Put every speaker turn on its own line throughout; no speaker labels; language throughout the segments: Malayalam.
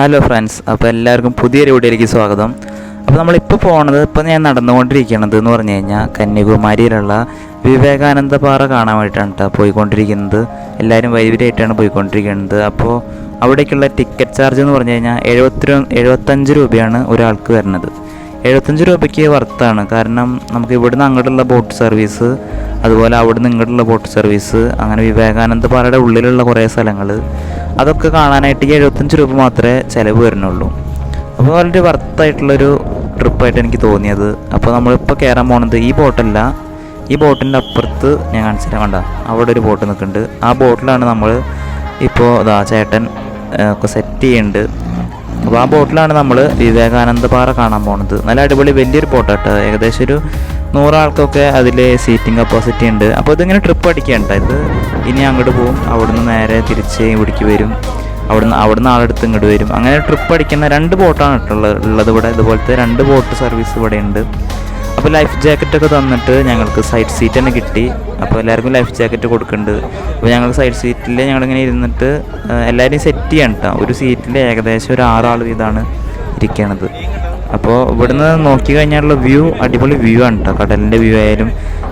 ഹലോ ഫ്രണ്ട്സ് അപ്പോൾ എല്ലാവർക്കും പുതിയൊരു വീഡിയോയിലേക്ക് സ്വാഗതം അപ്പോൾ നമ്മളിപ്പോൾ പോണത് ഇപ്പോൾ ഞാൻ നടന്നുകൊണ്ടിരിക്കുന്നത് എന്ന് പറഞ്ഞു കഴിഞ്ഞാൽ കന്യാകുമാരിയിലുള്ള വിവേകാനന്ദ പാറ കാണാൻ വേണ്ടിയിട്ടാണ് കേട്ടോ പോയിക്കൊണ്ടിരിക്കുന്നത് എല്ലാവരും വൈവിധ്യമായിട്ടാണ് പോയിക്കൊണ്ടിരിക്കുന്നത് അപ്പോൾ അവിടേക്കുള്ള ടിക്കറ്റ് ചാർജ് എന്ന് പറഞ്ഞു കഴിഞ്ഞാൽ എഴുപത്തി എഴുപത്തഞ്ച് രൂപയാണ് ഒരാൾക്ക് വരുന്നത് എഴുപത്തഞ്ച് രൂപയ്ക്ക് വർത്താണ് കാരണം നമുക്ക് ഇവിടുന്ന് അങ്ങോട്ടുള്ള ബോട്ട് സർവീസ് അതുപോലെ അവിടുന്ന് ഇങ്ങോട്ടുള്ള ബോട്ട് സർവീസ് അങ്ങനെ വിവേകാനന്ദ പാറയുടെ ഉള്ളിലുള്ള കുറേ സ്ഥലങ്ങൾ അതൊക്കെ കാണാനായിട്ട് എഴുപത്തഞ്ച് രൂപ മാത്രമേ ചിലവ് വരുന്നുള്ളൂ അപ്പോൾ വളരെ വർത്തായിട്ടുള്ളൊരു ട്രിപ്പായിട്ട് എനിക്ക് തോന്നിയത് അപ്പോൾ നമ്മളിപ്പോൾ കയറാൻ പോണത് ഈ ബോട്ടല്ല ഈ ബോട്ടിൻ്റെ അപ്പുറത്ത് ഞാൻ കാണിച്ചു തരാം വേണ്ട അവിടെ ഒരു ബോട്ട് നിൽക്കുന്നുണ്ട് ആ ബോട്ടിലാണ് നമ്മൾ ഇപ്പോൾ ദാ ചേട്ടൻ ഒക്കെ സെറ്റ് ചെയ്യുന്നുണ്ട് അപ്പോൾ ആ ബോട്ടിലാണ് നമ്മൾ വിവേകാനന്ദ പാറ കാണാൻ പോണത് നല്ല അടിപൊളി വലിയൊരു ബോട്ടാട്ടോ ഏകദേശം ഒരു നൂറാൾക്കൊക്കെ അതിൽ സീറ്റിംഗ് കപ്പാസിറ്റി ഉണ്ട് അപ്പോൾ ഇതിങ്ങനെ ട്രിപ്പ് അടിക്കേണ്ട ഇത് ഇനി അങ്ങോട്ട് പോവും അവിടുന്ന് നേരെ തിരിച്ച് ഇവിടേക്ക് വരും അവിടുന്ന് അവിടുന്ന് ആളെടുത്ത് ഇങ്ങോട്ട് വരും അങ്ങനെ ട്രിപ്പ് അടിക്കുന്ന രണ്ട് ബോട്ടാണ് ഉള്ളത് ഉള്ളത് ഇവിടെ ഇതുപോലത്തെ രണ്ട് ബോട്ട് സർവീസ് ഇവിടെ ഉണ്ട് അപ്പോൾ ലൈഫ് ജാക്കറ്റൊക്കെ തന്നിട്ട് ഞങ്ങൾക്ക് സൈഡ് സീറ്റ് തന്നെ കിട്ടി അപ്പോൾ എല്ലാവർക്കും ലൈഫ് ജാക്കറ്റ് കൊടുക്കുന്നുണ്ട് അപ്പോൾ ഞങ്ങൾ സൈഡ് സീറ്റിൽ ഞങ്ങളിങ്ങനെ ഇരുന്നിട്ട് എല്ലാവരെയും സെറ്റ് ചെയ്യണം കേട്ടോ ഒരു സീറ്റിൽ ഏകദേശം ഒരു ആറാൾ വീതമാണ് ഇരിക്കണത് അപ്പോൾ ഇവിടുന്ന് നോക്കി വ്യൂ അടിപൊളി വ്യൂ ആണ് കേട്ടോ കടലിൻ്റെ വ്യൂ ആയാലും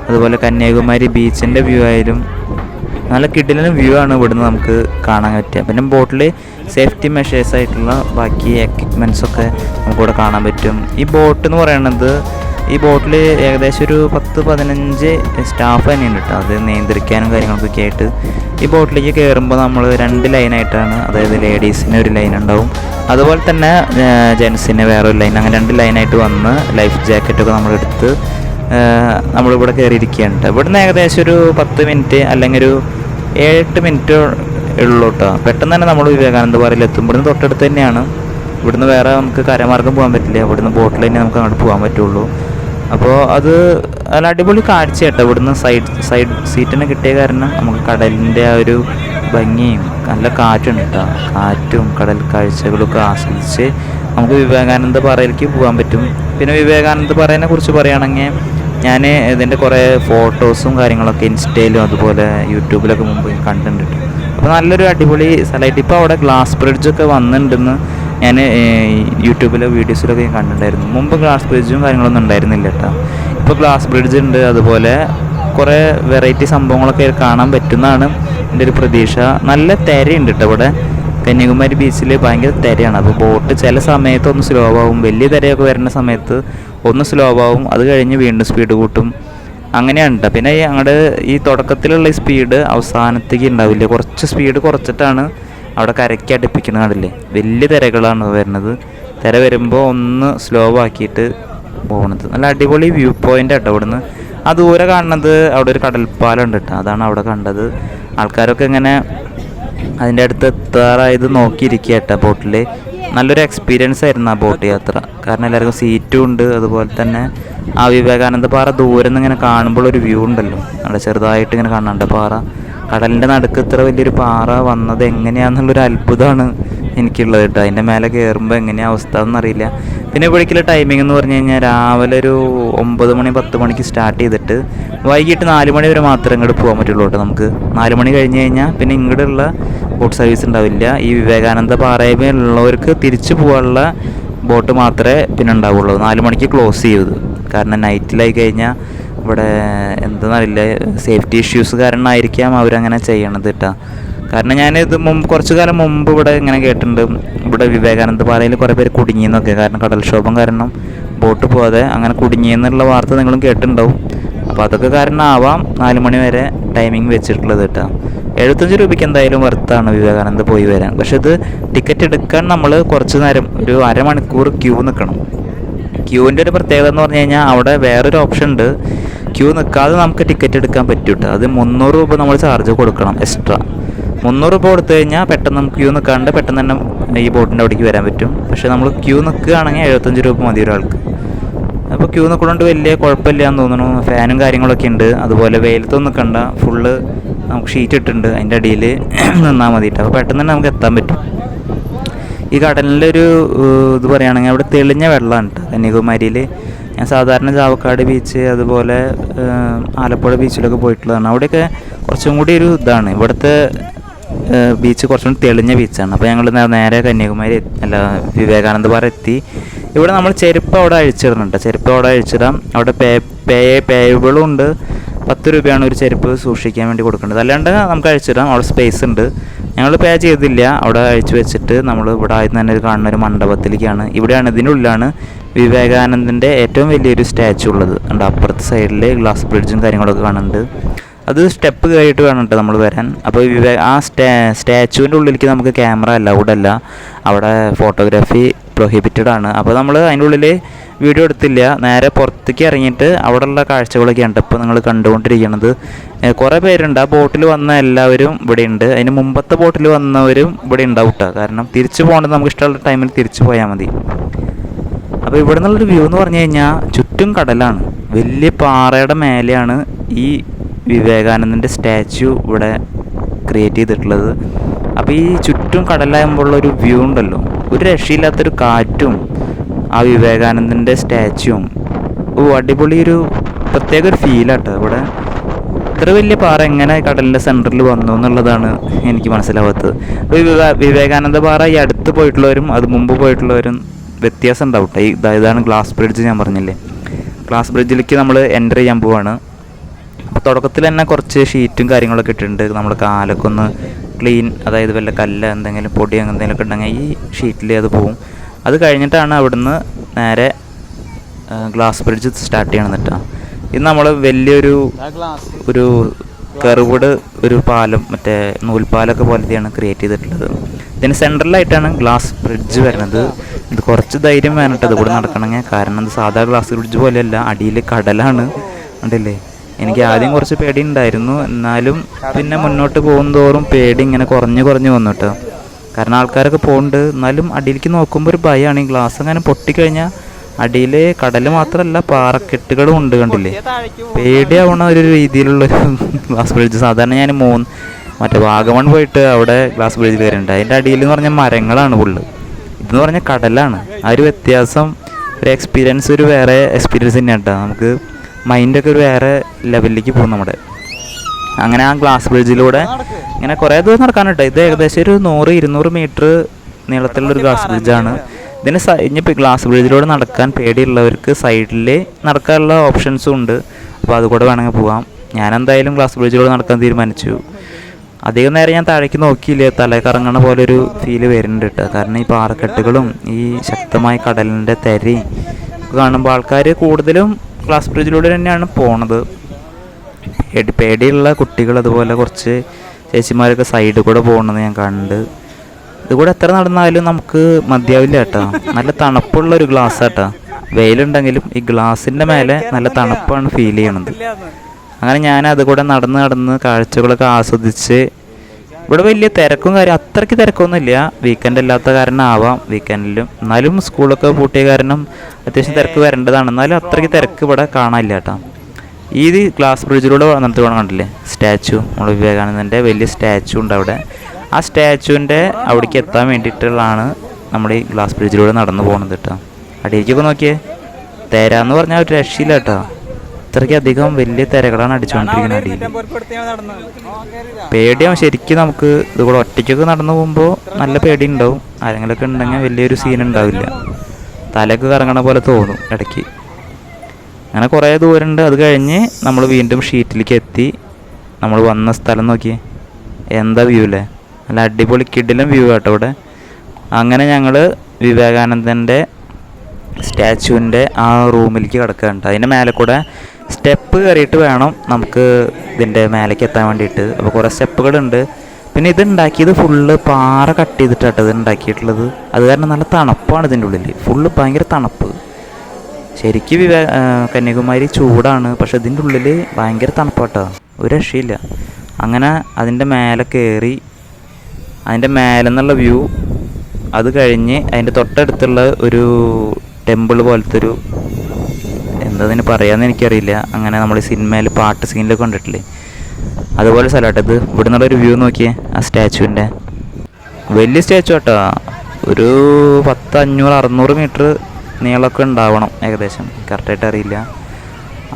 അതുപോലെ കന്യാകുമാരി ബീച്ചിൻ്റെ വ്യൂ ആയാലും നല്ല കിടിലും വ്യൂ ആണ് ഇവിടുന്ന് നമുക്ക് കാണാൻ പറ്റുക പിന്നെ ബോട്ടിൽ സേഫ്റ്റി മെഷേഴ്സ് ആയിട്ടുള്ള ബാക്കി എക്യുപ്മെൻറ്റ്സ് ഒക്കെ നമുക്കിവിടെ കാണാൻ പറ്റും ഈ ബോട്ട് എന്ന് പറയുന്നത് ഈ ബോട്ടിൽ ഏകദേശം ഒരു പത്ത് പതിനഞ്ച് സ്റ്റാഫ് തന്നെയാണ് കേട്ടോ അത് നിയന്ത്രിക്കാനും കാര്യങ്ങൾക്കൊക്കെ ആയിട്ട് ഈ ബോട്ടിലേക്ക് കയറുമ്പോൾ നമ്മൾ രണ്ട് ലൈനായിട്ടാണ് അതായത് ലേഡീസിന് ഒരു ലൈൻ ഉണ്ടാവും അതുപോലെ തന്നെ ജെൻസിന് വേറെ ഒരു ലൈൻ അങ്ങനെ രണ്ട് ലൈനായിട്ട് വന്ന് ലൈഫ് ജാക്കറ്റൊക്കെ നമ്മളെടുത്ത് നമ്മളിവിടെ കയറിയിരിക്കുകയുണ്ട് നിന്ന് ഏകദേശം ഒരു പത്ത് മിനിറ്റ് അല്ലെങ്കിൽ ഒരു ഏഴെട്ട് മിനിറ്റ് ഉള്ളൂ കേട്ടോ പെട്ടെന്ന് തന്നെ നമ്മൾ വിവേകാനന്ദ എത്തും ഇവിടുന്ന് തൊട്ടടുത്ത് തന്നെയാണ് ഇവിടുന്ന് വേറെ നമുക്ക് കരമാർഗം പോകാൻ പറ്റില്ല ഇവിടുന്ന് ബോട്ടിൽ തന്നെ നമുക്ക് അങ്ങോട്ട് പോകാൻ പറ്റുള്ളൂ അപ്പോൾ അത് നല്ല അടിപൊളി കാഴ്ച കേട്ടോ ഇവിടുന്ന് സൈഡ് സൈഡ് സീറ്റിന് കിട്ടിയ കാരണം നമുക്ക് കടലിൻ്റെ ആ ഒരു ഭംഗിയും നല്ല കാറ്റുണ്ട് കേട്ടോ കാറ്റും കടൽ കാഴ്ചകളൊക്കെ ആസ്വദിച്ച് നമുക്ക് വിവേകാനന്ദ പാറയിലേക്ക് പോകാൻ പറ്റും പിന്നെ വിവേകാനന്ദ പാറയെ കുറിച്ച് പറയുകയാണെങ്കിൽ ഞാൻ ഇതിൻ്റെ കുറേ ഫോട്ടോസും കാര്യങ്ങളൊക്കെ ഇൻസ്റ്റയിലും അതുപോലെ യൂട്യൂബിലൊക്കെ മുമ്പ് കണ്ടിട്ടുണ്ട് അപ്പോൾ നല്ലൊരു അടിപൊളി സ്ഥലമായിട്ട് ഇപ്പോൾ അവിടെ ഗ്ലാസ് ബ്രിഡ്ജൊക്കെ വന്നിട്ടുണ്ടെന്ന് ഞാൻ യൂട്യൂബിലെ വീഡിയോസിലൊക്കെ ഞാൻ കണ്ടിട്ടുണ്ടായിരുന്നു മുമ്പ് ഗ്ലാസ് ബ്രിഡ്ജും കാര്യങ്ങളൊന്നും ഉണ്ടായിരുന്നില്ല കേട്ടോ ഇപ്പോൾ ഗ്ലാസ് ബ്രിഡ്ജ് ഉണ്ട് അതുപോലെ കുറേ വെറൈറ്റി സംഭവങ്ങളൊക്കെ കാണാൻ പറ്റുന്നതാണ് എൻ്റെ ഒരു പ്രതീക്ഷ നല്ല തിരയുണ്ട് കേട്ടോ ഇവിടെ കന്യാകുമാരി ബീച്ചിൽ ഭയങ്കര തിരയാണ് അപ്പോൾ ബോട്ട് ചില സമയത്ത് ഒന്ന് സ്ലോ ആവും വലിയ തിരയൊക്കെ വരുന്ന സമയത്ത് ഒന്ന് സ്ലോ ആവും അത് കഴിഞ്ഞ് വീണ്ടും സ്പീഡ് കൂട്ടും അങ്ങനെയാണ് കേട്ടോ പിന്നെ അങ്ങോട്ട് ഈ തുടക്കത്തിലുള്ള സ്പീഡ് അവസാനത്തേക്ക് ഉണ്ടാവില്ല കുറച്ച് സ്പീഡ് കുറച്ചിട്ടാണ് അവിടെ കരയ്ക്ക് അടുപ്പിക്കുന്നത് കണ്ടില്ലേ വലിയ തിരകളാണ് വരുന്നത് തിര വരുമ്പോൾ ഒന്ന് സ്ലോ ആക്കിയിട്ട് പോകുന്നത് നല്ല അടിപൊളി വ്യൂ പോയിൻ്റ് കേട്ടോ അവിടുന്ന് ആ ദൂരെ കാണുന്നത് അവിടെ ഒരു കടൽപ്പാലം ഉണ്ട് കേട്ടോ അതാണ് അവിടെ കണ്ടത് ആൾക്കാരൊക്കെ ഇങ്ങനെ അതിൻ്റെ അടുത്ത് എത്താറായത് നോക്കിയിരിക്കുക കേട്ടോ ബോട്ടിൽ നല്ലൊരു എക്സ്പീരിയൻസ് ആയിരുന്നു ആ ബോട്ട് യാത്ര കാരണം എല്ലാവർക്കും സീറ്റും ഉണ്ട് അതുപോലെ തന്നെ ആ വിവേകാനന്ദ പാറ ദൂരെ നിന്ന് ഇങ്ങനെ കാണുമ്പോൾ ഒരു വ്യൂ ഉണ്ടല്ലോ നല്ല ചെറുതായിട്ട് ഇങ്ങനെ കാണാണ്ട് പാറ കടലിൻ്റെ നടുക്ക് ഇത്ര വലിയൊരു പാറ വന്നത് എങ്ങനെയാണെന്നുള്ളൊരു അത്ഭുതമാണ് എനിക്കുള്ളത് കേട്ടോ അതിൻ്റെ മേലെ കയറുമ്പോൾ എങ്ങനെയാണ് അവസ്ഥ എന്നറിയില്ല പിന്നെ പുഴയ്ക്കലെ ടൈമിംഗ് എന്ന് പറഞ്ഞു കഴിഞ്ഞാൽ രാവിലെ ഒരു ഒമ്പത് മണി പത്ത് മണിക്ക് സ്റ്റാർട്ട് ചെയ്തിട്ട് വൈകിട്ട് നാല് മണി വരെ മാത്രം ഇങ്ങോട്ട് പോകാൻ പറ്റുള്ളൂ കേട്ടോ നമുക്ക് നാല് മണി കഴിഞ്ഞ് കഴിഞ്ഞാൽ പിന്നെ ഇങ്ങോട്ടുള്ള ബോട്ട് സർവീസ് ഉണ്ടാവില്ല ഈ വിവേകാനന്ദ പാറയുള്ളവർക്ക് തിരിച്ചു പോകാനുള്ള ബോട്ട് മാത്രമേ പിന്നെ ഉണ്ടാവുള്ളൂ നാല് മണിക്ക് ക്ലോസ് ചെയ്തത് കാരണം നൈറ്റിലായി കഴിഞ്ഞാൽ ഇവിടെ എന്താണെന്നറിയില്ല സേഫ്റ്റി ഇഷ്യൂസ് കാരണമായിരിക്കാം അവരങ്ങനെ ചെയ്യണത് കേട്ടോ കാരണം ഞാനിത് മുമ്പ് കുറച്ചു കാലം മുമ്പ് ഇവിടെ ഇങ്ങനെ കേട്ടിട്ടുണ്ട് ഇവിടെ വിവേകാനന്ദ പാലയിൽ കുറേ പേര് കുടുങ്ങിയെന്നൊക്കെ കാരണം കടൽക്ഷോഭം കാരണം ബോട്ട് പോകാതെ അങ്ങനെ കുടുങ്ങിയെന്നുള്ള വാർത്ത നിങ്ങളും കേട്ടിട്ടുണ്ടാവും അപ്പോൾ അതൊക്കെ കാരണം ആവാം നാല് മണി വരെ ടൈമിംഗ് വെച്ചിട്ടുള്ളത് കേട്ടോ എഴുപത്തഞ്ച് രൂപയ്ക്ക് എന്തായാലും വർത്താണ് വിവേകാനന്ദ പോയി വരാൻ പക്ഷെ ഇത് ടിക്കറ്റ് എടുക്കാൻ നമ്മൾ കുറച്ച് നേരം ഒരു അരമണിക്കൂർ ക്യൂ നിൽക്കണം ക്യൂവിൻ്റെ ഒരു പ്രത്യേകത എന്ന് പറഞ്ഞു കഴിഞ്ഞാൽ അവിടെ വേറൊരു ഓപ്ഷൻ ഉണ്ട് ക്യൂ നിൽക്കാതെ നമുക്ക് ടിക്കറ്റ് എടുക്കാൻ പറ്റൂട്ടോ അത് മുന്നൂറ് രൂപ നമ്മൾ ചാർജ് കൊടുക്കണം എക്സ്ട്രാ മുന്നൂറ് രൂപ കൊടുത്തു കഴിഞ്ഞാൽ പെട്ടെന്ന് നമുക്ക് ക്യൂ നിൽക്കാണ്ട് പെട്ടെന്ന് തന്നെ ഈ ബോട്ടിൻ്റെ അവിടേക്ക് വരാൻ പറ്റും പക്ഷേ നമ്മൾ ക്യൂ നിൽക്കുകയാണെങ്കിൽ എഴുപത്തഞ്ച് രൂപ മതി ഒരാൾക്ക് അപ്പോൾ ക്യൂ നിൽക്കൊണ്ട് വലിയ കുഴപ്പമില്ല എന്ന് തോന്നുന്നു ഫാനും കാര്യങ്ങളൊക്കെ ഉണ്ട് അതുപോലെ വെയിലത്തൊന്നും നിൽക്കണ്ട ഫുള്ള് നമുക്ക് ഷീറ്റ് ഇട്ടിട്ടുണ്ട് അതിൻ്റെ അടിയിൽ നിന്നാൽ മതിയിട്ട് അപ്പോൾ പെട്ടെന്ന് തന്നെ നമുക്ക് എത്താൻ പറ്റും ഈ ഒരു ഇത് പറയുകയാണെങ്കിൽ അവിടെ തെളിഞ്ഞ വെള്ളമാണ് കേട്ടോ കന്യാകുമാരിയിൽ ഞാൻ സാധാരണ ചാവക്കാട് ബീച്ച് അതുപോലെ ആലപ്പുഴ ബീച്ചിലൊക്കെ പോയിട്ടുള്ളതാണ് അവിടെയൊക്കെ കുറച്ചും കൂടി ഒരു ഇതാണ് ഇവിടുത്തെ ബീച്ച് കുറച്ചുകൂടി തെളിഞ്ഞ ബീച്ചാണ് അപ്പോൾ ഞങ്ങൾ നേരെ കന്യാകുമാരി അല്ല വിവേകാനന്ദ പാറ എത്തി ഇവിടെ നമ്മൾ ചെരുപ്പ് അവിടെ അഴിച്ചിടുന്നുണ്ട് ചെരുപ്പ് അവിടെ അഴിച്ചിടാം അവിടെ പേ പേ പേയബിളും ഉണ്ട് പത്ത് രൂപയാണ് ഒരു ചെരുപ്പ് സൂക്ഷിക്കാൻ വേണ്ടി കൊടുക്കേണ്ടത് അല്ലാണ്ട് നമുക്ക് അഴിച്ചിടാം അവിടെ സ്പേസ് ഉണ്ട് ഞങ്ങൾ പേ ചെയ്തില്ല അവിടെ അഴിച്ചു വെച്ചിട്ട് നമ്മൾ ഇവിടെ ആദ്യം തന്നെ കാണുന്ന ഒരു മണ്ഡപത്തിലേക്കാണ് ഇവിടെയാണ് ഇതിൻ്റെ ഉള്ളിലാണ് വിവേകാനന്ദൻ്റെ ഏറ്റവും വലിയൊരു സ്റ്റാച്ചു ഉള്ളത് ഉണ്ട് അപ്പുറത്തെ സൈഡിൽ ഗ്ലാസ് ബ്രിഡ്ജും കാര്യങ്ങളൊക്കെ കാണുന്നുണ്ട് അത് സ്റ്റെപ്പ് കയറിയിട്ട് വേണം കേട്ടോ നമ്മൾ വരാൻ അപ്പോൾ ആ സ്റ്റാ സ്റ്റാച്ചുവിൻ്റെ ഉള്ളിലേക്ക് നമുക്ക് ക്യാമറ അല്ല അവിടെ അല്ല അവിടെ ഫോട്ടോഗ്രാഫി പ്രൊഹിബിറ്റഡ് ആണ് അപ്പോൾ നമ്മൾ അതിൻ്റെ ഉള്ളിൽ വീഡിയോ എടുത്തില്ല നേരെ പുറത്തേക്ക് ഇറങ്ങിയിട്ട് അവിടെയുള്ള ഉണ്ട് ഇപ്പോൾ നിങ്ങൾ കണ്ടുകൊണ്ടിരിക്കുന്നത് കുറേ പേരുണ്ട് ആ ബോട്ടിൽ വന്ന എല്ലാവരും ഇവിടെ ഉണ്ട് അതിന് മുമ്പത്തെ ബോട്ടിൽ വന്നവരും ഇവിടെ ഉണ്ടാവും കേട്ടോ കാരണം തിരിച്ചു പോകേണ്ടത് നമുക്ക് ഇഷ്ടമുള്ള ടൈമിൽ തിരിച്ചു പോയാൽ മതി അപ്പോൾ ഇവിടെ നിന്നുള്ളൊരു വ്യൂ എന്ന് പറഞ്ഞു കഴിഞ്ഞാൽ ചുറ്റും കടലാണ് വലിയ പാറയുടെ മേലെയാണ് ഈ വിവേകാനന്ദൻ്റെ സ്റ്റാച്യു ഇവിടെ ക്രിയേറ്റ് ചെയ്തിട്ടുള്ളത് അപ്പോൾ ഈ ചുറ്റും കടലാകുമ്പോഴുള്ളൊരു വ്യൂ ഉണ്ടല്ലോ ഒരു രക്ഷയില്ലാത്തൊരു കാറ്റും ആ വിവേകാനന്ദൻ്റെ സ്റ്റാച്യുവും ഓ അടിപൊളി ഒരു പ്രത്യേക ഒരു ഫീലാട്ടോ ഇവിടെ ഇത്ര വലിയ പാറ എങ്ങനെ കടലിൻ്റെ സെൻറ്ററിൽ വന്നു എന്നുള്ളതാണ് എനിക്ക് മനസ്സിലാവാത്തത് വിവേകാനന്ദ പാറ ഈ അടുത്ത് പോയിട്ടുള്ളവരും അത് മുമ്പ് പോയിട്ടുള്ളവരും വ്യത്യാസം ഉണ്ടാവട്ടെ ഇതാണ് ഗ്ലാസ് ബ്രിഡ്ജ് ഞാൻ പറഞ്ഞില്ലേ ഗ്ലാസ് ബ്രിഡ്ജിലേക്ക് നമ്മൾ എൻ്റർ ചെയ്യാൻ പോവാണ് തുടക്കത്തിൽ തന്നെ കുറച്ച് ഷീറ്റും കാര്യങ്ങളൊക്കെ ഇട്ടിട്ടുണ്ട് നമ്മൾ കാലൊക്കെ ഒന്ന് ക്ലീൻ അതായത് വല്ല കല്ല് എന്തെങ്കിലും പൊടി അങ്ങനെ എന്തെങ്കിലുമൊക്കെ ഉണ്ടെങ്കിൽ ഈ ഷീറ്റിൽ അത് പോവും അത് കഴിഞ്ഞിട്ടാണ് അവിടുന്ന് നേരെ ഗ്ലാസ് ബ്രിഡ്ജ് സ്റ്റാർട്ട് ചെയ്യണം എന്നിട്ടാണ് ഇത് നമ്മൾ വലിയൊരു ഒരു കർവ്ഡ് ഒരു പാലം മറ്റേ നൂൽപാലൊക്കെ പോലെയാണ് ക്രിയേറ്റ് ചെയ്തിട്ടുള്ളത് ഇതിന് സെൻട്രലായിട്ടാണ് ഗ്ലാസ് ബ്രിഡ്ജ് വരുന്നത് ഇത് കുറച്ച് ധൈര്യം വേണം കേട്ടോ ഇതിവിടെ നടക്കണമെങ്കിൽ കാരണം ഇത് സാധാ ഗ്ലാസ് ബ്രിഡ്ജ് പോലെയല്ല അടിയിൽ കടലാണ് ഉണ്ടല്ലേ എനിക്ക് ആദ്യം കുറച്ച് പേടി ഉണ്ടായിരുന്നു എന്നാലും പിന്നെ മുന്നോട്ട് തോറും പേടി ഇങ്ങനെ കുറഞ്ഞു കുറഞ്ഞു വന്നു കേട്ടോ കാരണം ആൾക്കാരൊക്കെ പോകുന്നുണ്ട് എന്നാലും അടിയിലേക്ക് നോക്കുമ്പോൾ ഒരു ഭയമാണ് ഈ ഗ്ലാസ് അങ്ങനെ പൊട്ടിക്കഴിഞ്ഞാൽ അടിയിൽ കടൽ മാത്രമല്ല പാറക്കെട്ടുകളും ഉണ്ട് കണ്ടില്ലേ പേടിയാവണ ഒരു രീതിയിലുള്ള ഗ്ലാസ് ബ്രിഡ്ജ് സാധാരണ ഞാൻ മൂന്ന് മറ്റേ വാഗമൺ പോയിട്ട് അവിടെ ഗ്ലാസ് ബ്രിഡ്ജ് കയറിയിട്ടുണ്ട് അതിൻ്റെ അടിയിൽ എന്ന് പറഞ്ഞാൽ മരങ്ങളാണ് ഫുള്ള് ഇതെന്ന് പറഞ്ഞാൽ കടലാണ് ആ ഒരു വ്യത്യാസം ഒരു എക്സ്പീരിയൻസ് ഒരു വേറെ എക്സ്പീരിയൻസ് തന്നെയാണ് കേട്ടോ നമുക്ക് മൈൻഡൊക്കെ ഒരു വേറെ ലെവലിലേക്ക് പോകും നമ്മുടെ അങ്ങനെ ആ ഗ്ലാസ് ബ്രിഡ്ജിലൂടെ ഇങ്ങനെ കുറേ ദൂരം നടക്കാൻ ഇത് ഏകദേശം ഒരു നൂറ് ഇരുന്നൂറ് മീറ്റർ നീളത്തിലുള്ളൊരു ഗ്ലാസ് ബ്രിഡ്ജാണ് ഇതിന് ഇനിയിപ്പോൾ ഗ്ലാസ് ബ്രിഡ്ജിലൂടെ നടക്കാൻ പേടിയുള്ളവർക്ക് സൈഡിൽ നടക്കാനുള്ള ഓപ്ഷൻസും ഉണ്ട് അപ്പോൾ അതുകൂടെ വേണമെങ്കിൽ പോകാം ഞാൻ എന്തായാലും ഗ്ലാസ് ബ്രിഡ്ജിലൂടെ നടക്കാൻ തീരുമാനിച്ചു അധികം നേരം ഞാൻ താഴേക്ക് നോക്കിയില്ല തല കറങ്ങണ പോലെ ഒരു ഫീല് വരുന്നുണ്ട് കേട്ടോ കാരണം ഈ പാറക്കെട്ടുകളും ഈ ശക്തമായ കടലിൻ്റെ തരി കാണുമ്പോൾ ആൾക്കാർ കൂടുതലും ക്ലാസ് ബ്രിഡ്ജിലൂടെ തന്നെയാണ് പോണത് പേടിയുള്ള കുട്ടികൾ അതുപോലെ കുറച്ച് ചേച്ചിമാരൊക്കെ സൈഡിൽ കൂടെ പോകുന്നത് ഞാൻ കണ്ട് ഇതുകൂടെ എത്ര നടന്നാലും നമുക്ക് മതിയാവില്ല കേട്ടോ നല്ല തണുപ്പുള്ള ഒരു ഗ്ലാസ് കേട്ടോ വെയിലുണ്ടെങ്കിലും ഈ ഗ്ലാസിൻ്റെ മേലെ നല്ല തണുപ്പാണ് ഫീൽ ചെയ്യണത് അങ്ങനെ ഞാൻ അതുകൂടെ നടന്ന് നടന്ന് കാഴ്ചകളൊക്കെ ആസ്വദിച്ച് ഇവിടെ വലിയ തിരക്കും കാര്യം അത്രയ്ക്ക് ഇല്ല വീക്കെൻഡ് അല്ലാത്ത കാരണം ആവാം വീക്കെൻഡിലും എന്നാലും സ്കൂളൊക്കെ പൂട്ടിയ കാരണം അത്യാവശ്യം തിരക്ക് വരേണ്ടതാണ് എന്നാലും അത്രയ്ക്ക് തിരക്ക് ഇവിടെ കാണാനില്ല കേട്ടോ ഈ ഗ്ലാസ് ബ്രിഡ്ജിലൂടെ നടത്തി വേണം കണ്ടില്ലേ സ്റ്റാച്ചു നമ്മൾ വിവേകാനന്ദൻ്റെ വലിയ സ്റ്റാച്ചു ഉണ്ട് അവിടെ ആ സ്റ്റാച്ചുവിൻ്റെ അവിടേക്ക് എത്താൻ വേണ്ടിയിട്ടുള്ളതാണ് നമ്മൾ ഈ ഗ്ലാസ് ബ്രിഡ്ജിലൂടെ നടന്നു പോകുന്നത് കേട്ടോ അടിയിലേക്കൊക്കെ നോക്കിയേ തേരാന്ന് പറഞ്ഞാൽ ഒരു രക്ഷയില്ല കേട്ടോ അത്രയ്ക്കധികം വലിയ തിരകളാണ് അടിച്ചുകൊണ്ടിരിക്കുന്നത് അടിയിൽ പേടിയാവും ശരിക്കും നമുക്ക് ഇതുകൂടെ ഒറ്റയ്ക്കൊക്കെ നടന്നു പോകുമ്പോൾ നല്ല പേടി ഉണ്ടാവും ആരെങ്കിലൊക്കെ ഉണ്ടെങ്കിൽ വലിയൊരു സീൻ ഉണ്ടാവില്ല തലയൊക്കെ കറങ്ങണ പോലെ തോന്നും ഇടയ്ക്ക് അങ്ങനെ കുറേ ഉണ്ട് അത് കഴിഞ്ഞ് നമ്മൾ വീണ്ടും ഷീറ്റിലേക്ക് എത്തി നമ്മൾ വന്ന സ്ഥലം നോക്കി എന്താ വ്യൂ അല്ലേ നല്ല അടിപൊളി കിടിലും വ്യൂ കേട്ടോ ഇവിടെ അങ്ങനെ ഞങ്ങൾ വിവേകാനന്ദൻ്റെ സ്റ്റാച്യുവിൻ്റെ ആ റൂമിലേക്ക് കിടക്കുന്നുണ്ട് അതിൻ്റെ മേലെ കൂടെ സ്റ്റെപ്പ് കയറിയിട്ട് വേണം നമുക്ക് ഇതിൻ്റെ മേലേക്ക് എത്താൻ വേണ്ടിയിട്ട് അപ്പോൾ കുറേ സ്റ്റെപ്പുകളുണ്ട് പിന്നെ ഇത് ഉണ്ടാക്കിയത് ഫുള്ള് പാറ കട്ട് ചെയ്തിട്ടാട്ടോ ഇത് ഉണ്ടാക്കിയിട്ടുള്ളത് അത് കാരണം നല്ല തണുപ്പാണ് ഇതിൻ്റെ ഉള്ളിൽ ഫുള്ള് ഭയങ്കര തണുപ്പ് ശരിക്കും വിവേ കന്യാകുമാരി ചൂടാണ് പക്ഷെ ഇതിൻ്റെ ഉള്ളിൽ ഭയങ്കര തണുപ്പാട്ടോ ഒരു രക്ഷയില്ല അങ്ങനെ അതിൻ്റെ മേലെ കയറി അതിൻ്റെ മേലെ നിന്നുള്ള വ്യൂ അത് കഴിഞ്ഞ് അതിൻ്റെ തൊട്ടടുത്തുള്ള ഒരു ടെമ്പിൾ പോലത്തെ ഒരു എന്തതിന് പറയാമെന്ന് എനിക്കറിയില്ല അങ്ങനെ നമ്മൾ സിനിമയിൽ പാട്ട് സീനിൽ കണ്ടിട്ടില്ലേ അതുപോലെ സ്ഥലമാട്ടോ ഇത് ഇവിടെ നിന്നുള്ളൊരു വ്യൂ നോക്കിയേ ആ സ്റ്റാച്ചുവിൻ്റെ വലിയ സ്റ്റാച്ചു കേട്ടോ ഒരു പത്ത് അഞ്ഞൂറ് അറുന്നൂറ് മീറ്റർ നീളമൊക്കെ ഉണ്ടാവണം ഏകദേശം കറക്റ്റായിട്ട് അറിയില്ല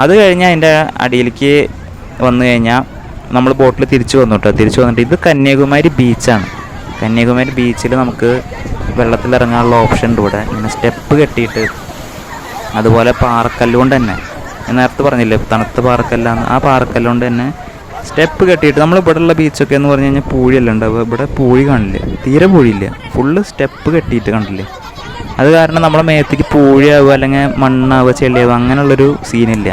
അത് കഴിഞ്ഞ് അതിൻ്റെ അടിയിലേക്ക് വന്നു കഴിഞ്ഞാൽ നമ്മൾ ബോട്ടിൽ തിരിച്ചു വന്നു കേട്ടോ തിരിച്ചു വന്നിട്ട് ഇത് കന്യാകുമാരി ബീച്ചാണ് കന്യാകുമാരി ബീച്ചിൽ നമുക്ക് വെള്ളത്തിലിറങ്ങാനുള്ള ഓപ്ഷൻ ഉണ്ട് ഇവിടെ ഇങ്ങനെ സ്റ്റെപ്പ് കെട്ടിയിട്ട് അതുപോലെ പാറക്കല്ലുകൊണ്ട് തന്നെ നേരത്തെ പറഞ്ഞില്ലേ തണുത്ത പാറക്കല്ലാണ് ആ പാറക്കല്ലുകൊണ്ട് തന്നെ സ്റ്റെപ്പ് കെട്ടിയിട്ട് നമ്മൾ ഉള്ള ബീച്ചൊക്കെ എന്ന് പറഞ്ഞു കഴിഞ്ഞാൽ പൂഴിയല്ല ഉണ്ടാവുക ഇവിടെ പൂഴി കാണില്ലേ തീരെ പൂഴിയില്ല ഫുള്ള് സ്റ്റെപ്പ് കെട്ടിയിട്ട് കണ്ടില്ലേ അത് കാരണം നമ്മുടെ മേത്തേക്ക് പൂഴിയാവുക അല്ലെങ്കിൽ മണ്ണാവുക ചെളിയാവുക അങ്ങനെയുള്ളൊരു സീനില്ല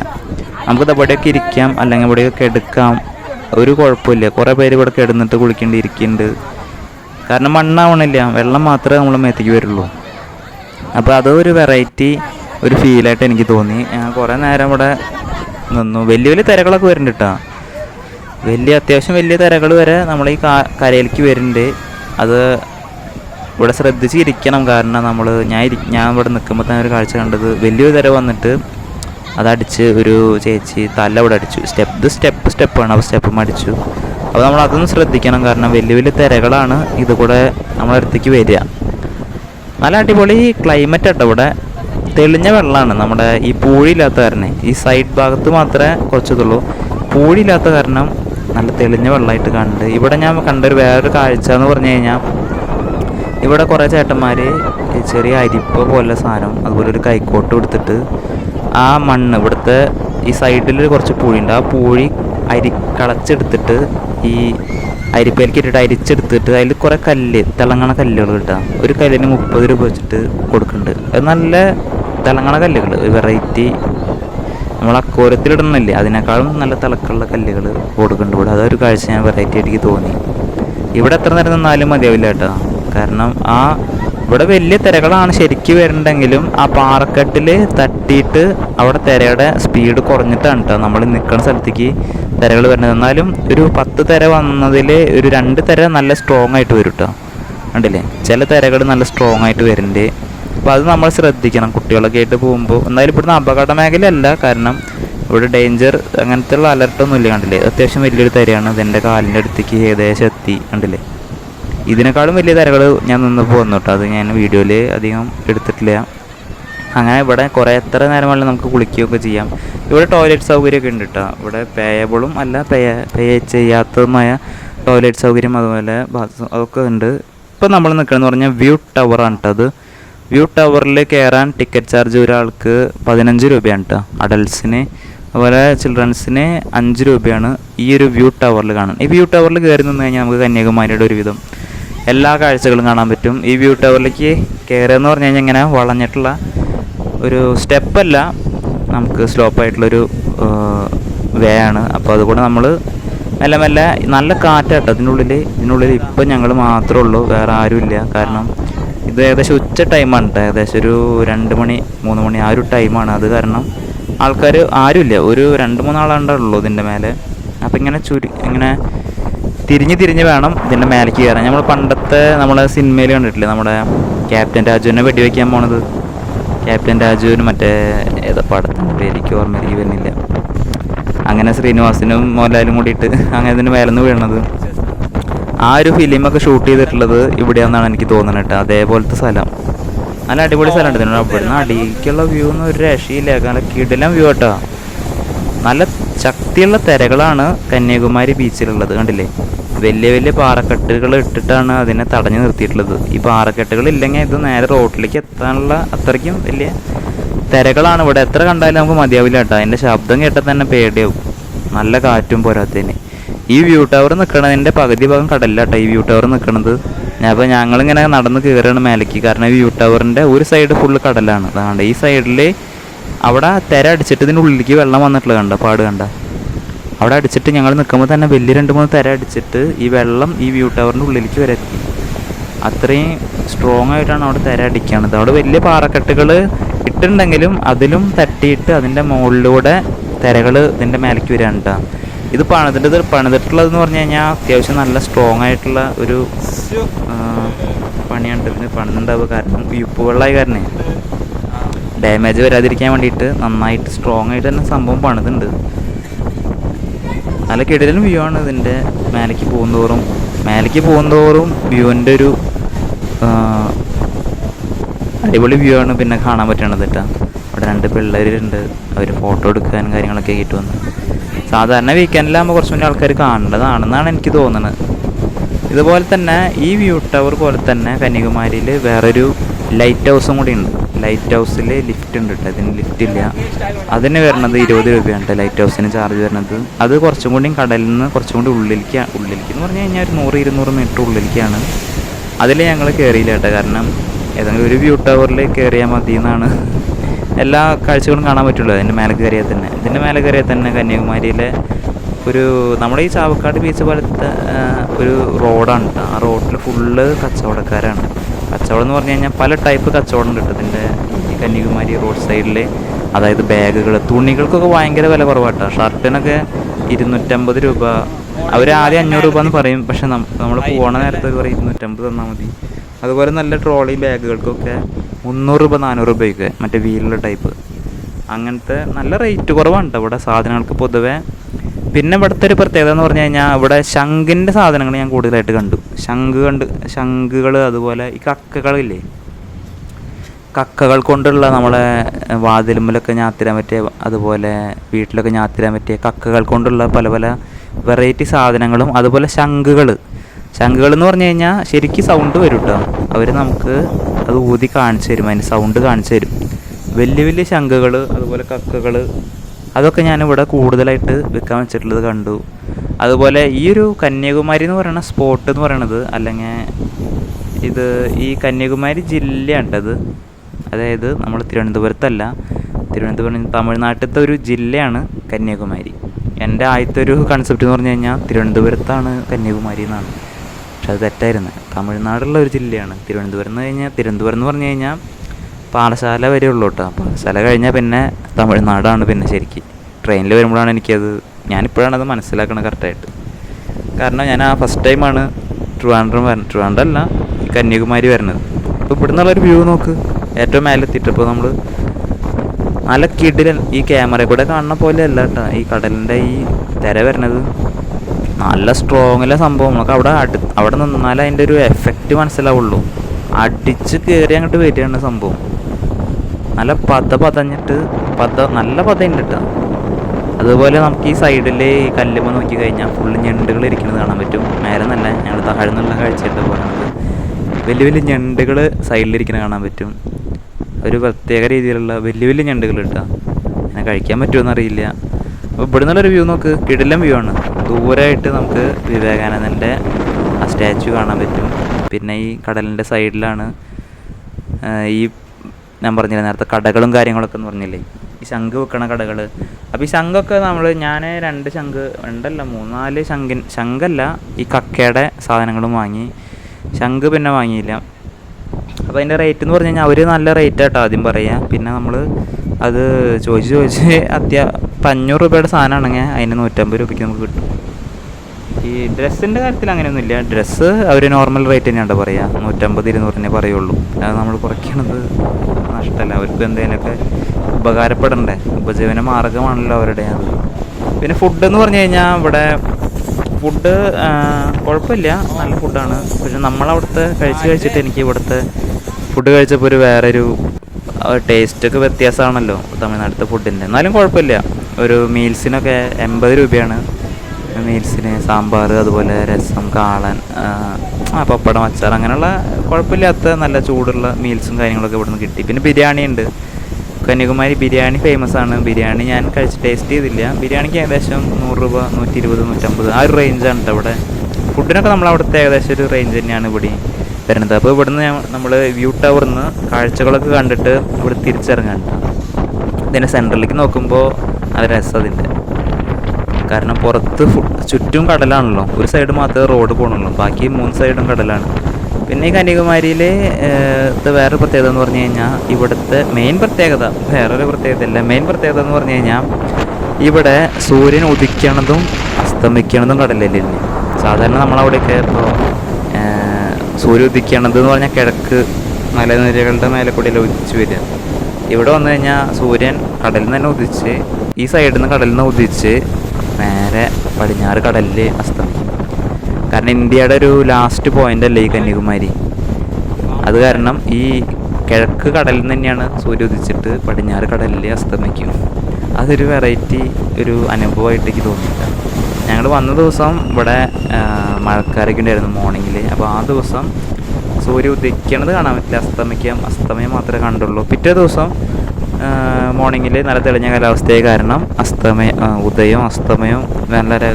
നമുക്ക് ഇവിടെയൊക്കെ ഇരിക്കാം അല്ലെങ്കിൽ ഇവിടെയൊക്കെ എടുക്കാം ഒരു കുഴപ്പമില്ല കുറേ പേര് ഇവിടെ കിടന്നിട്ട് കുളിക്കേണ്ടി ഇരിക്കുന്നുണ്ട് കാരണം മണ്ണാവണില്ല വെള്ളം മാത്രമേ നമ്മൾ മേത്തേക്ക് വരുള്ളൂ അപ്പോൾ അതൊരു വെറൈറ്റി ഒരു ഫീലായിട്ട് എനിക്ക് തോന്നി ഞാൻ കുറേ നേരം ഇവിടെ നിന്നു വലിയ വലിയ തിരകളൊക്കെ വരുന്നുണ്ട് കേട്ടോ വലിയ അത്യാവശ്യം വലിയ തിരകൾ വരെ നമ്മൾ ഈ കരയിലേക്ക് വരുന്നുണ്ട് അത് ഇവിടെ ശ്രദ്ധിച്ചിരിക്കണം കാരണം നമ്മൾ ഞാൻ ഞാൻ ഇവിടെ നിൽക്കുമ്പോൾ തന്നെ ഒരു കാഴ്ച കണ്ടത് വലിയൊരു തിര വന്നിട്ട് അതടിച്ച് ഒരു ചേച്ചി തല ഇവിടെ അടിച്ചു സ്റ്റെപ്പ് ഇത് സ്റ്റെപ്പ് സ്റ്റെപ്പാണ് അപ്പോൾ സ്റ്റെപ്പും അടിച്ചു അപ്പോൾ നമ്മൾ അതൊന്നും ശ്രദ്ധിക്കണം കാരണം വലിയ വലിയ തിരകളാണ് ഇതുകൂടെ നമ്മളടുത്തേക്ക് വരിക നല്ല അടിപൊളി ക്ലൈമറ്റ് ആട്ടോ ഇവിടെ തെളിഞ്ഞ വെള്ളമാണ് നമ്മുടെ ഈ പൂഴിയില്ലാത്ത കാരണം ഈ സൈഡ് ഭാഗത്ത് മാത്രമേ കുറച്ചതുള്ളൂ പൂഴിയില്ലാത്ത കാരണം നല്ല തെളിഞ്ഞ വെള്ളമായിട്ട് കാണുന്നത് ഇവിടെ ഞാൻ കണ്ടൊരു വേറൊരു കാഴ്ച എന്ന് പറഞ്ഞു കഴിഞ്ഞാൽ ഇവിടെ കുറേ ചേട്ടന്മാർ ചെറിയ അരിപ്പ പോലെ സാധനം അതുപോലെ ഒരു കൈക്കോട്ട് എടുത്തിട്ട് ആ മണ്ണ് ഇവിടുത്തെ ഈ സൈഡിൽ കുറച്ച് പൂഴിയുണ്ട് ആ പൂഴി അരി കളച്ചെടുത്തിട്ട് ഈ അരിപ്പയിലേക്ക് ഇട്ടിട്ട് അരിച്ചെടുത്തിട്ട് അതിൽ കുറേ കല്ല് തിളങ്ങണ കല്ലുകൾ കിട്ടുക ഒരു കല്ലിന് മുപ്പത് രൂപ വെച്ചിട്ട് കൊടുക്കുന്നുണ്ട് അത് നല്ല തിളങ്ങണ കല്ലുകൾ വെറൈറ്റി നമ്മൾ അക്കോരത്തിലിടുന്നില്ലേ അതിനേക്കാളും നല്ല തിളക്കമുള്ള കല്ലുകൾ കൊടുക്കുന്നുണ്ട് ഇവിടെ അതൊരു കാഴ്ച ഞാൻ വെറൈറ്റി ആയിട്ട് തോന്നി ഇവിടെ എത്ര നേരം നിന്നാലും മതിയാവില്ല കേട്ടോ കാരണം ആ ഇവിടെ വലിയ തിരകളാണ് ശരിക്കും വരണ്ടെങ്കിലും ആ പാറക്കെട്ടിൽ തട്ടിയിട്ട് അവിടെ തിരയുടെ സ്പീഡ് കുറഞ്ഞിട്ടാണ് കേട്ടോ നമ്മൾ നിൽക്കുന്ന സ്ഥലത്തേക്ക് തിരകൾ വരുന്നത് എന്നാലും ഒരു പത്ത് തിര വന്നതിൽ ഒരു രണ്ട് തിര നല്ല സ്ട്രോങ് ആയിട്ട് വരും കേട്ടോ കണ്ടില്ലേ ചില തിരകൾ നല്ല സ്ട്രോങ് ആയിട്ട് വരുന്നുണ്ട് അപ്പോൾ അത് നമ്മൾ ശ്രദ്ധിക്കണം കുട്ടികളൊക്കെ ആയിട്ട് പോകുമ്പോൾ എന്തായാലും ഇവിടുന്ന് അപകട മേഖലയല്ല കാരണം ഇവിടെ ഡേഞ്ചർ അങ്ങനത്തെ ഉള്ള അലർട്ടൊന്നും ഇല്ല കണ്ടില്ലേ അത്യാവശ്യം വലിയൊരു തരയാണ് ഇതിൻ്റെ കാലിൻ്റെ അടുത്തേക്ക് ഏകദേശം എത്തി കണ്ടില്ലേ ഇതിനേക്കാളും വലിയ തരകൾ ഞാൻ നിന്ന് പോകുന്നു കേട്ടോ അത് ഞാൻ വീഡിയോയിൽ അധികം എടുത്തിട്ടില്ല അങ്ങനെ ഇവിടെ കുറേ എത്ര നേരം നമുക്ക് കുളിക്കുകയൊക്കെ ചെയ്യാം ഇവിടെ ടോയ്ലറ്റ് സൗകര്യമൊക്കെ ഉണ്ട് കേട്ടോ ഇവിടെ പേയബിളും അല്ല പേ പേ ചെയ്യാത്തതുമായ ടോയ്ലറ്റ് സൗകര്യം അതുപോലെ ബാത്റൂം അതൊക്കെ ഉണ്ട് ഇപ്പം നമ്മൾ നിൽക്കണമെന്ന് പറഞ്ഞാൽ വ്യൂ ടവറാണ് കേട്ടോ അത് വ്യൂ ടവറിൽ കയറാൻ ടിക്കറ്റ് ചാർജ് ഒരാൾക്ക് പതിനഞ്ച് രൂപയാണ് കേട്ടോ അഡൽസിന് അതുപോലെ ചിൽഡ്രൻസിന് അഞ്ച് രൂപയാണ് ഈ ഒരു വ്യൂ ടവറിൽ കാണാൻ ഈ വ്യൂ ടവറിൽ കയറി നിന്ന് കഴിഞ്ഞാൽ നമുക്ക് കന്യാകുമാരിയുടെ ഒരുവിധം എല്ലാ കാഴ്ചകളും കാണാൻ പറ്റും ഈ വ്യൂ ടവറിലേക്ക് എന്ന് പറഞ്ഞു കഴിഞ്ഞാൽ ഇങ്ങനെ വളഞ്ഞിട്ടുള്ള ഒരു സ്റ്റെപ്പല്ല നമുക്ക് സ്ലോപ്പായിട്ടുള്ളൊരു വേ ആണ് അപ്പോൾ അതുകൊണ്ട് നമ്മൾ മെല്ലെ മെല്ലെ നല്ല കാറ്റാട്ടോ അതിനുള്ളിൽ ഇതിനുള്ളിൽ ഇപ്പം ഞങ്ങൾ മാത്രമേ ഉള്ളൂ വേറെ ആരുമില്ല കാരണം ഇത് ഏകദേശം ഉച്ച ടൈമാണ് കേട്ടോ ഏകദേശം ഒരു രണ്ട് മണി മൂന്ന് മണി ആ ഒരു ടൈമാണ് അത് കാരണം ആൾക്കാർ ആരുമില്ല ഒരു രണ്ട് മൂന്നാളുണ്ടേ ഉള്ളൂ ഇതിൻ്റെ മേലെ അപ്പം ഇങ്ങനെ ചുരു ഇങ്ങനെ തിരിഞ്ഞ് തിരിഞ്ഞ് വേണം ഇതിൻ്റെ മേലേക്ക് കയറാൻ നമ്മൾ പണ്ടത്തെ നമ്മളെ സിനിമയിൽ കണ്ടിട്ടില്ലേ നമ്മുടെ ക്യാപ്റ്റൻ രാജുവിനെ വെടിവെക്കാൻ പോണത് ക്യാപ്റ്റൻ രാജുവിന് മറ്റേ ഏതോ പടത്തിൻ്റെ പേരിക്ക് ഓർമ്മയിലേക്ക് വരുന്നില്ല അങ്ങനെ ശ്രീനിവാസിനും മോഹൻലാലും കൂടിയിട്ട് അങ്ങനെ ഇതിൻ്റെ മേലെന്ന് വീണത് ആ ഒരു ഫിലിമൊക്കെ ഷൂട്ട് ചെയ്തിട്ടുള്ളത് ഇവിടെയാണെന്നാണ് എനിക്ക് തോന്നുന്നത് കേട്ടോ അതേപോലത്തെ സ്ഥലം നല്ല അടിപൊളി സ്ഥലം ഉണ്ട് അവിടുന്ന് അടിക്കുള്ള വ്യൂ ഒന്നും ഒരു രക്ഷയില്ല നല്ല കിടിലം വ്യൂ കേട്ടോ നല്ല ശക്തിയുള്ള തിരകളാണ് കന്യാകുമാരി ബീച്ചിലുള്ളത് കണ്ടില്ലേ വലിയ വലിയ പാറക്കെട്ടുകൾ ഇട്ടിട്ടാണ് അതിനെ തടഞ്ഞു നിർത്തിയിട്ടുള്ളത് ഈ പാറക്കെട്ടുകൾ ഇല്ലെങ്കിൽ ഇത് നേരെ റോട്ടിലേക്ക് എത്താനുള്ള അത്രയ്ക്കും വലിയ തിരകളാണ് ഇവിടെ എത്ര കണ്ടാലും നമുക്ക് മതിയാവില്ല കേട്ടോ അതിൻ്റെ ശബ്ദം കേട്ടാൽ തന്നെ പേടിയാവും നല്ല കാറ്റും പോരാത്തതിന് ഈ വ്യൂ ടവർ നിൽക്കണതിൻ്റെ പകുതി ഭാഗം കടലിലാട്ടോ ഈ വ്യൂ ടവർ നിൽക്കണത് അപ്പോൾ ഞങ്ങളിങ്ങനെ നടന്ന് കയറുകയാണ് മേലേക്ക് കാരണം വ്യൂ ടവറിൻ്റെ ഒരു സൈഡ് ഫുള്ള് കടലാണ് അതാണ് ഈ സൈഡിൽ അവിടെ തിര അടിച്ചിട്ട് ഇതിൻ്റെ ഉള്ളിലേക്ക് വെള്ളം വന്നിട്ടുള്ള കണ്ട പാട് കണ്ട അവിടെ അടിച്ചിട്ട് ഞങ്ങൾ നിൽക്കുമ്പോൾ തന്നെ വലിയ രണ്ട് മൂന്ന് തിര അടിച്ചിട്ട് ഈ വെള്ളം ഈ വ്യൂ ടവറിൻ്റെ ഉള്ളിലേക്ക് വരെ എത്തി അത്രയും സ്ട്രോങ് ആയിട്ടാണ് അവിടെ തിര അടിക്കുന്നത് അവിടെ വലിയ പാറക്കെട്ടുകൾ ഇട്ടുണ്ടെങ്കിലും അതിലും തട്ടിയിട്ട് അതിൻ്റെ മുകളിലൂടെ തിരകൾ ഇതിൻ്റെ മേലേക്ക് കേട്ടോ ഇത് പണിതിൻ്റെ പണിതിട്ടുള്ളത് എന്ന് പറഞ്ഞു കഴിഞ്ഞാൽ അത്യാവശ്യം നല്ല സ്ട്രോങ് ആയിട്ടുള്ള ഒരു പണിയാണ് ഇതിന് പണിതുണ്ടാവുക കാരണം ഉപ്പ് വെള്ളമായ കാരണേ ഡാമേജ് വരാതിരിക്കാൻ വേണ്ടിയിട്ട് നന്നായിട്ട് സ്ട്രോങ് ആയിട്ട് തന്നെ സംഭവം പണിതുണ്ട് നല്ല കിടലും വ്യൂ ആണ് ഇതിൻ്റെ മേലേക്ക് പോകുന്നതോറും മേലേക്ക് പോകുന്നതോറും വ്യൂവിൻ്റെ ഒരു അടിപൊളി വ്യൂ ആണ് പിന്നെ കാണാൻ പറ്റണത് കേട്ടോ അവിടെ രണ്ട് പിള്ളേരുണ്ട് അവർ ഫോട്ടോ എടുക്കാനും കാര്യങ്ങളൊക്കെ കിട്ടുമെന്ന് വന്ന് സാധാരണ വീക്കെൻഡിലാകുമ്പോൾ കുറച്ചും കൂടി ആൾക്കാർ കാണേണ്ടതാണെന്നാണ് എനിക്ക് തോന്നുന്നത് ഇതുപോലെ തന്നെ ഈ വ്യൂ ടവർ പോലെ തന്നെ കന്യാകുമാരിയിൽ വേറൊരു ലൈറ്റ് ഹൗസും കൂടി ഉണ്ട് ലൈറ്റ് ഹൗസിൽ ലിഫ്റ്റ് ഉണ്ട് കേട്ടോ അതിന് ലിഫ്റ്റ് ഇല്ല അതിന് വരുന്നത് ഇരുപത് രൂപയാണ് കേട്ടോ ലൈറ്റ് ഹൗസിന് ചാർജ് വരുന്നത് അത് കുറച്ചും കൂടി കടലിൽ നിന്ന് കുറച്ചും കൂടി ഉള്ളിലേക്ക് ഉള്ളിലേക്ക് എന്ന് പറഞ്ഞു കഴിഞ്ഞാൽ ഒരു നൂറ് ഇരുന്നൂറ് മീറ്റർ ഉള്ളിലേക്കാണ് അതിൽ ഞങ്ങൾ കയറിയില്ല കേട്ടോ കാരണം ഏതെങ്കിലും ഒരു വ്യൂ ടവറിൽ കയറിയാൽ മതി എന്നാണ് എല്ലാ കാഴ്ചകളും കാണാൻ പറ്റുള്ളൂ അതിൻ്റെ മേലെ കയറിയാൽ തന്നെ ഇതിൻ്റെ മേലെ കയറിയാൽ തന്നെ കന്യാകുമാരിയിലെ ഒരു നമ്മുടെ ഈ ചാവക്കാട് ബീച്ച് പോലത്തെ ഒരു റോഡാണ് കേട്ടോ ആ റോഡിൽ ഫുള്ള് കച്ചവടക്കാരാണ് കച്ചവടം എന്ന് പറഞ്ഞു കഴിഞ്ഞാൽ പല ടൈപ്പ് കച്ചവടം കിട്ടും ഇതിൻ്റെ ഈ കന്യാകുമാരി റോഡ് സൈഡിൽ അതായത് ബാഗുകൾ തുണികൾക്കൊക്കെ ഭയങ്കര വില കുറവാട്ടോ ഷർട്ടിനൊക്കെ ഇരുന്നൂറ്റമ്പത് രൂപ അവർ ആദ്യം അഞ്ഞൂറ് രൂപ എന്ന് പറയും പക്ഷെ നമ്മൾ പോണ നേരത്തെ ഒരു പറയും ഇരുന്നൂറ്റമ്പത് തന്നാൽ മതി അതുപോലെ നല്ല ട്രോളി ബാഗുകൾക്കൊക്കെ മുന്നൂറ് രൂപ നാനൂറ് രൂപയ്ക്ക് മറ്റേ വീലുള്ള ടൈപ്പ് അങ്ങനത്തെ നല്ല റേറ്റ് കുറവാണ് കേട്ടോ ഇവിടെ സാധനങ്ങൾക്ക് പൊതുവേ പിന്നെ ഇവിടുത്തെ ഒരു പ്രത്യേകത എന്ന് പറഞ്ഞു കഴിഞ്ഞാൽ ഇവിടെ ശംഖിൻ്റെ സാധനങ്ങൾ ഞാൻ കൂടുതലായിട്ട് കണ്ടു ശംഖ് കണ്ട് ശംഖുകൾ അതുപോലെ ഈ കക്കകളില്ലേ കക്കകൾ കൊണ്ടുള്ള നമ്മളെ വാതിലുമ്പിലൊക്കെ ഞാത്തിരാൻ പറ്റിയ അതുപോലെ വീട്ടിലൊക്കെ ഞാത്തിരാൻ പറ്റിയ കക്കകൾ കൊണ്ടുള്ള പല പല വെറൈറ്റി സാധനങ്ങളും അതുപോലെ ശംഖുകൾ ശംഖുകൾ എന്ന് പറഞ്ഞു കഴിഞ്ഞാൽ ശരിക്കും സൗണ്ട് വരും കേട്ടോ അവർ നമുക്ക് അത് ഊതി കാണിച്ചു തരും അതിന് സൗണ്ട് കാണിച്ചു തരും വലിയ വലിയ ശംഖുകൾ അതുപോലെ കക്കകൾ അതൊക്കെ ഞാനിവിടെ കൂടുതലായിട്ട് വെക്കാൻ വെച്ചിട്ടുള്ളത് കണ്ടു അതുപോലെ ഈ ഒരു കന്യാകുമാരി എന്ന് പറയുന്ന സ്പോട്ട് എന്ന് പറയണത് അല്ലെങ്കിൽ ഇത് ഈ കന്യാകുമാരി ജില്ലയാണ്ടത് അതായത് നമ്മൾ തിരുവനന്തപുരത്തല്ല തിരുവനന്തപുരം തമിഴ്നാട്ടിലത്തെ ഒരു ജില്ലയാണ് കന്യാകുമാരി എൻ്റെ ആദ്യത്തെ ഒരു കൺസെപ്റ്റ് എന്ന് പറഞ്ഞു കഴിഞ്ഞാൽ തിരുവനന്തപുരത്താണ് കന്യാകുമാരി എന്നാണ് പക്ഷെ അത് തെറ്റായിരുന്നു തമിഴ്നാടുള്ള ഒരു ജില്ലയാണ് തിരുവനന്തപുരം എന്ന് കഴിഞ്ഞാൽ തിരുവനന്തപുരം എന്ന് പറഞ്ഞു കഴിഞ്ഞാൽ പാഠശാല വരെ ഉള്ളൂ കേട്ടോ പാഠശാല കഴിഞ്ഞാൽ പിന്നെ തമിഴ്നാടാണ് പിന്നെ ശരിക്കും ട്രെയിനിൽ വരുമ്പോഴാണ് എനിക്കത് ഞാനിപ്പോഴാണ് അത് മനസ്സിലാക്കണത് കറക്റ്റായിട്ട് കാരണം ഞാൻ ആ ഫസ്റ്റ് ടൈമാണ് ട്രിവാൻഡ്രം വരുന്നത് ട്രിവാൻഡ്രല്ല കന്യാകുമാരി വരുന്നത് അപ്പോൾ ഇവിടെ നിന്നുള്ളൊരു വ്യൂ നോക്ക് ഏറ്റവും മേലെ എത്തിയിട്ടപ്പോൾ നമ്മൾ നല്ല കിടിലൻ ഈ ക്യാമറ കൂടെ കാണുന്ന പോലെ അല്ല കേട്ടോ ഈ കടലിൻ്റെ ഈ തിര വരുന്നത് നല്ല സ്ട്രോങ്ങിലെ സംഭവം നമുക്ക് അവിടെ അടു അവിടെ നിന്നാലേ അതിൻ്റെ ഒരു എഫക്റ്റ് മനസ്സിലാവുള്ളൂ അടിച്ച് കയറി അങ്ങോട്ട് വരികയാണ് സംഭവം നല്ല പത പതഞ്ഞിട്ട് പത നല്ല പതയുണ്ട് കേട്ടോ അതുപോലെ നമുക്ക് ഈ സൈഡിൽ ഈ കല്ലുമ്പോൾ നോക്കി കഴിഞ്ഞാൽ ഫുള്ള് ഞണ്ടുകൾ ഇരിക്കുന്നത് കാണാൻ പറ്റും നേരെ തന്നെ ഞങ്ങൾ താഴ്ന്നുള്ള കാഴ്ചയായിട്ട് പോകുന്നത് വലിയ വലിയ ഞണ്ടുകൾ സൈഡിലിരിക്കുന്നത് കാണാൻ പറ്റും ഒരു പ്രത്യേക രീതിയിലുള്ള വലിയ വലിയ ഞണ്ടുകൾ കിട്ടുക അങ്ങനെ കഴിക്കാൻ പറ്റുമെന്നറിയില്ല അപ്പോൾ ഇവിടെ നിന്നുള്ളൊരു വ്യൂ നോക്ക് കിടിലം വ്യൂ ആണ് ദൂരമായിട്ട് നമുക്ക് വിവേകാനന്ദൻ്റെ ആ സ്റ്റാച്ചു കാണാൻ പറ്റും പിന്നെ ഈ കടലിൻ്റെ സൈഡിലാണ് ഈ ഞാൻ പറഞ്ഞില്ല നേരത്തെ കടകളും കാര്യങ്ങളൊക്കെ എന്ന് പറഞ്ഞില്ലേ ഈ ശംഖ് വെക്കണ കടകൾ അപ്പോൾ ഈ ശംഖൊക്കെ നമ്മൾ ഞാൻ രണ്ട് ശംഖ് ഉണ്ടല്ല മൂന്നാല് ശംഖിൻ ശംഖല്ല ഈ കക്കയുടെ സാധനങ്ങളും വാങ്ങി ശംഖ് പിന്നെ വാങ്ങിയില്ല അപ്പോൾ അതിൻ്റെ റേറ്റ് എന്ന് പറഞ്ഞു കഴിഞ്ഞാൽ അവർ നല്ല റേറ്റ് ആട്ടോ ആദ്യം പറയുക പിന്നെ നമ്മൾ അത് ചോദിച്ച് ചോദിച്ച് അത്യാ അഞ്ഞൂറ് രൂപയുടെ സാധനമാണെങ്കിൽ അതിന് നൂറ്റമ്പത് രൂപയ്ക്ക് നമുക്ക് കിട്ടും ഈ ഡ്രസ്സിൻ്റെ കാര്യത്തിൽ അങ്ങനെയൊന്നുമില്ല ഡ്രസ്സ് അവർ നോർമൽ റേറ്റ് തന്നെയാണ് പറയുക നൂറ്റമ്പത് തന്നെ പറയുള്ളൂ അത് നമ്മൾ കുറയ്ക്കണത് നഷ്ടമല്ല അവർക്ക് എന്തെങ്കിലുമൊക്കെ ഉപകാരപ്പെടണ്ടേ ഉപജീവന മാർഗമാണല്ലോ അവരുടെ അത് പിന്നെ ഫുഡ് എന്ന് പറഞ്ഞു കഴിഞ്ഞാൽ ഇവിടെ ഫുഡ് കുഴപ്പമില്ല നല്ല ഫുഡാണ് പക്ഷെ നമ്മളവിടുത്തെ കഴിച്ച് കഴിച്ചിട്ട് എനിക്ക് ഇവിടുത്തെ ഫുഡ് കഴിച്ചപ്പോൾ ഒരു വേറൊരു ടേസ്റ്റൊക്കെ വ്യത്യാസമാണല്ലോ തമിഴ്നാട്ടിലത്തെ ഫുഡിൻ്റെ എന്നാലും കുഴപ്പമില്ല ഒരു മീൽസിനൊക്കെ എൺപത് രൂപയാണ് മീൽസിന് സാമ്പാർ അതുപോലെ രസം കാളൻ പപ്പടം അച്ചാർ അങ്ങനെയുള്ള കുഴപ്പമില്ലാത്ത നല്ല ചൂടുള്ള മീൽസും കാര്യങ്ങളൊക്കെ ഇവിടുന്ന് കിട്ടി പിന്നെ ബിരിയാണി ഉണ്ട് കന്യാകുമാരി ബിരിയാണി ഫേമസ് ആണ് ബിരിയാണി ഞാൻ കഴിച്ച് ടേസ്റ്റ് ചെയ്തില്ല ബിരിയാണിക്ക് ഏകദേശം നൂറ് രൂപ നൂറ്റി ഇരുപത് നൂറ്റമ്പത് ആ ഒരു റേഞ്ചാണ് കേട്ടോ അവിടെ ഫുഡിനൊക്കെ നമ്മൾ അവിടുത്തെ ഏകദേശം ഒരു റേഞ്ച് തന്നെയാണ് ഇവിടെ വരുന്നത് അപ്പോൾ ഇവിടുന്ന് നമ്മൾ വ്യൂ ടവറിൽ നിന്ന് കാഴ്ചകളൊക്കെ കണ്ടിട്ട് ഇവിടെ തിരിച്ചിറങ്ങാൻ ഇതിൻ്റെ സെൻറ്ററിലേക്ക് നോക്കുമ്പോൾ നല്ല രസം അതിൻ്റെ കാരണം പുറത്ത് ചുറ്റും കടലാണല്ലോ ഒരു സൈഡ് മാത്രമേ റോഡ് പോകണുള്ളൂ ബാക്കി മൂന്ന് സൈഡും കടലാണ് പിന്നെ കന്യാകുമാരിയിലെ വേറൊരു പ്രത്യേകത എന്ന് പറഞ്ഞു കഴിഞ്ഞാൽ ഇവിടുത്തെ മെയിൻ പ്രത്യേകത വേറൊരു പ്രത്യേകതയല്ല മെയിൻ പ്രത്യേകത എന്ന് പറഞ്ഞു കഴിഞ്ഞാൽ ഇവിടെ സൂര്യൻ ഉദിക്കണതും അസ്തമിക്കണതും കടലിൽ സാധാരണ നമ്മളവിടെയൊക്കെ ഇപ്പോൾ സൂര്യ ഉദിക്കണത് എന്ന് പറഞ്ഞാൽ കിഴക്ക് മലനിരകളുടെ മേലെ കൂടി ഉദിച്ച് വരിക ഇവിടെ വന്നു കഴിഞ്ഞാൽ സൂര്യൻ കടലിൽ നിന്ന് തന്നെ ഉദിച്ച് ഈ സൈഡിൽ നിന്ന് കടലിൽ നിന്ന് ഉദിച്ച് നേരെ പടിഞ്ഞാറ് കടലിൽ അസ്തമിക്കും കാരണം ഇന്ത്യയുടെ ഒരു ലാസ്റ്റ് പോയിന്റ് അല്ലേ ഈ കന്യാകുമാരി അത് കാരണം ഈ കിഴക്ക് കടലിൽ നിന്ന് തന്നെയാണ് സൂര്യ ഉദിച്ചിട്ട് പടിഞ്ഞാറ് കടലിൽ അസ്തമിക്കും അതൊരു വെറൈറ്റി ഒരു അനുഭവമായിട്ട് എനിക്ക് തോന്നിയില്ല ഞങ്ങൾ വന്ന ദിവസം ഇവിടെ മഴക്കാരൊക്കെ ഉണ്ടായിരുന്നു മോർണിംഗിൽ അപ്പോൾ ആ ദിവസം സൂര്യ ഉദിക്കണത് കാണാൻ പറ്റില്ല അസ്തമിക്കാം അസ്തമയം മാത്രമേ കണ്ടുള്ളൂ പിറ്റേ ദിവസം മോർണിംഗിൽ നല്ല തെളിഞ്ഞ കാലാവസ്ഥയെ കാരണം അസ്തമയ ഉദയവും അസ്തമയവും വളരെ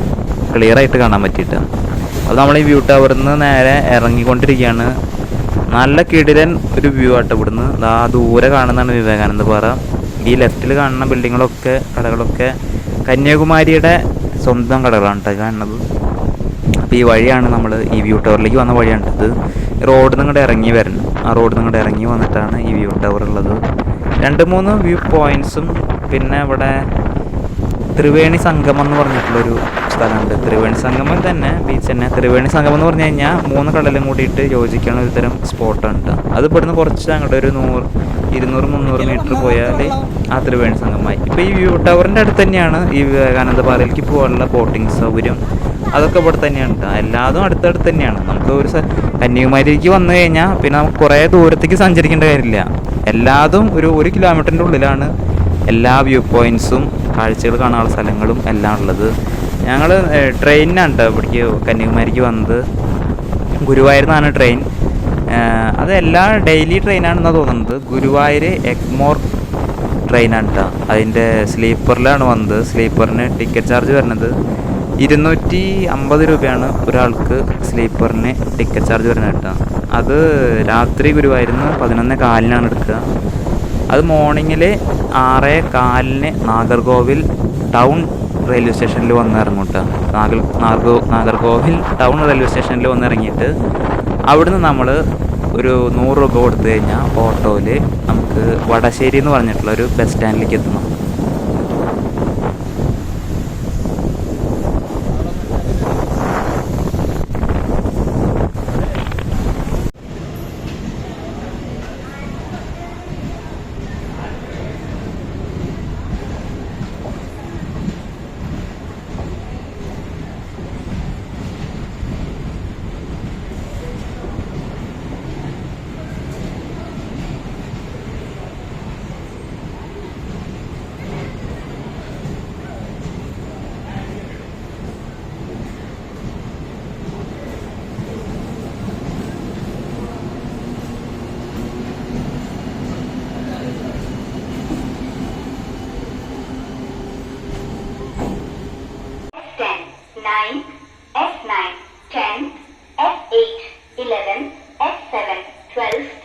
ക്ലിയറായിട്ട് കാണാൻ പറ്റിയിട്ട് അപ്പോൾ നമ്മൾ ഈ വ്യൂ ടവറിൽ നിന്ന് നേരെ ഇറങ്ങിക്കൊണ്ടിരിക്കുകയാണ് നല്ല കിടിലൻ ഒരു വ്യൂ ആട്ടെ ഇവിടുന്ന് ആ ദൂരെ കാണുന്നതാണ് വിവേകാനന്ദ പാറ ഈ ലെഫ്റ്റിൽ കാണുന്ന ബിൽഡിങ്ങുകളൊക്കെ കടകളൊക്കെ കന്യാകുമാരിയുടെ സ്വന്തം കടകളാണ് കേട്ടോ കാണുന്നത് അപ്പോൾ ഈ വഴിയാണ് നമ്മൾ ഈ വ്യൂ ടവറിലേക്ക് വന്ന വഴിയാണ് ഇത് റോഡ് നിങ്ങളുടെ ഇറങ്ങി വരണം ആ റോഡ് നിങ്ങളുടെ ഇറങ്ങി വന്നിട്ടാണ് ഈ വ്യൂ ടവർ ഉള്ളത് രണ്ട് മൂന്ന് വ്യൂ പോയിന്റ്സും പിന്നെ ഇവിടെ ത്രിവേണി സംഗമം എന്ന് പറഞ്ഞിട്ടുള്ളൊരു സ്ഥലമുണ്ട് ത്രിവേണി സംഗമം തന്നെ ബീച്ച് തന്നെ ത്രിവേണി സംഗമം എന്ന് പറഞ്ഞു കഴിഞ്ഞാൽ മൂന്ന് കടലും കൂടിയിട്ട് യോജിക്കണ ഒരു തരം സ്പോട്ടുണ്ട് അത് ഇവിടുന്ന് കുറച്ച് അങ്ങോട്ട് ഒരു നൂറ് ഇരുന്നൂറ് മുന്നൂറ് മീറ്റർ പോയാൽ ആ ത്രിവേണി സംഗമമായി ഇപ്പോൾ ഈ വ്യൂ ടവറിൻ്റെ അടുത്ത് തന്നെയാണ് ഈ വിവേകാനന്ദ പാറയിലേക്ക് പോകാനുള്ള ബോട്ടിംഗ് സൗകര്യം അതൊക്കെ ഇവിടെ തന്നെയാണ് എല്ലാതും അടുത്തടുത്ത് തന്നെയാണ് നമുക്ക് ഒരു കന്യാകുമാരിക്ക് വന്നു കഴിഞ്ഞാൽ പിന്നെ നമുക്ക് കുറേ ദൂരത്തേക്ക് സഞ്ചരിക്കേണ്ട കാര്യമില്ല എല്ലാതും ഒരു ഒരു കിലോമീറ്ററിൻ്റെ ഉള്ളിലാണ് എല്ലാ വ്യൂ പോയിൻസും കാഴ്ചകൾ കാണാനുള്ള സ്ഥലങ്ങളും എല്ലാം ഉള്ളത് ഞങ്ങൾ ട്രെയിനിനാണ് കേട്ടോ ഇവിടേക്ക് കന്യാകുമാരിക്ക് വന്നത് ഗുരുവായൂർ നിന്നാണ് ട്രെയിൻ അത് എല്ലാ ഡെയിലി ട്രെയിനാണെന്നാണ് തോന്നുന്നത് ഗുരുവായൂർ എഗ്മോർ ട്രെയിനാണ് കേട്ടോ അതിൻ്റെ സ്ലീപ്പറിലാണ് വന്നത് സ്ലീപ്പറിന് ടിക്കറ്റ് ചാർജ് വരുന്നത് ഇരുന്നൂറ്റി അമ്പത് രൂപയാണ് ഒരാൾക്ക് സ്ലീപ്പറിന് ടിക്കറ്റ് ചാർജ് വരുന്നത് കേട്ടോ അത് രാത്രി ഗുരുവായിരുന്നു പതിനൊന്ന് കാലിനാണ് എടുക്കുക അത് മോർണിംഗിൽ ആറ് കാലിന് നാഗർകോവിൽ ടൗൺ റെയിൽവേ സ്റ്റേഷനിൽ വന്ന് ഇറങ്ങൂട്ടാ നാഗർ നാഗർ നാഗർകോവിൽ ടൗൺ റെയിൽവേ സ്റ്റേഷനിൽ വന്ന് ഇറങ്ങിയിട്ട് അവിടുന്ന് നമ്മൾ ഒരു നൂറ് രൂപ കൊടുത്തു കഴിഞ്ഞാൽ ഓട്ടോയിൽ നമുക്ക് വടശ്ശേരി എന്ന് പറഞ്ഞിട്ടുള്ള ഒരു ബസ് സ്റ്റാൻഡിലേക്ക് എത്തണം 12